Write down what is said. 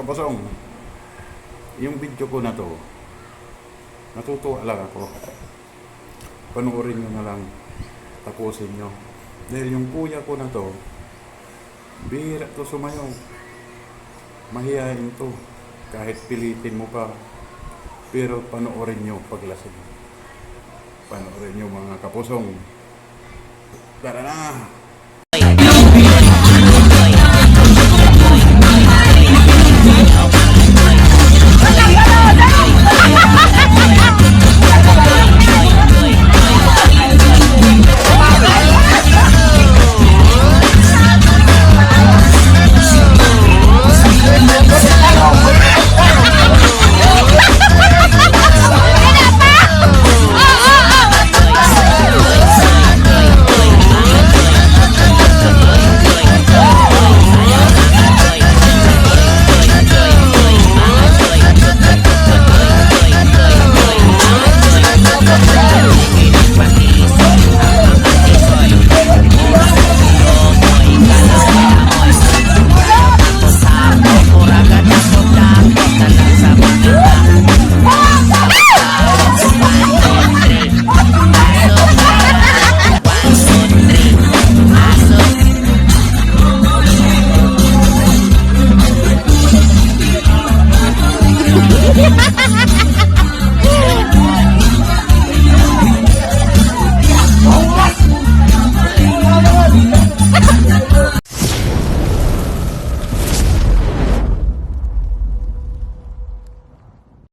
kapasong, yung video ko na to, natutuwa lang ako. Panoorin nyo na lang, tapusin nyo. Dahil yung kuya ko na to, bihira to sumayaw. Mahihain to. Kahit pilitin mo pa. Pero panoorin nyo paglasing. Panoorin nyo mga kapusong. Tara na! Yeah.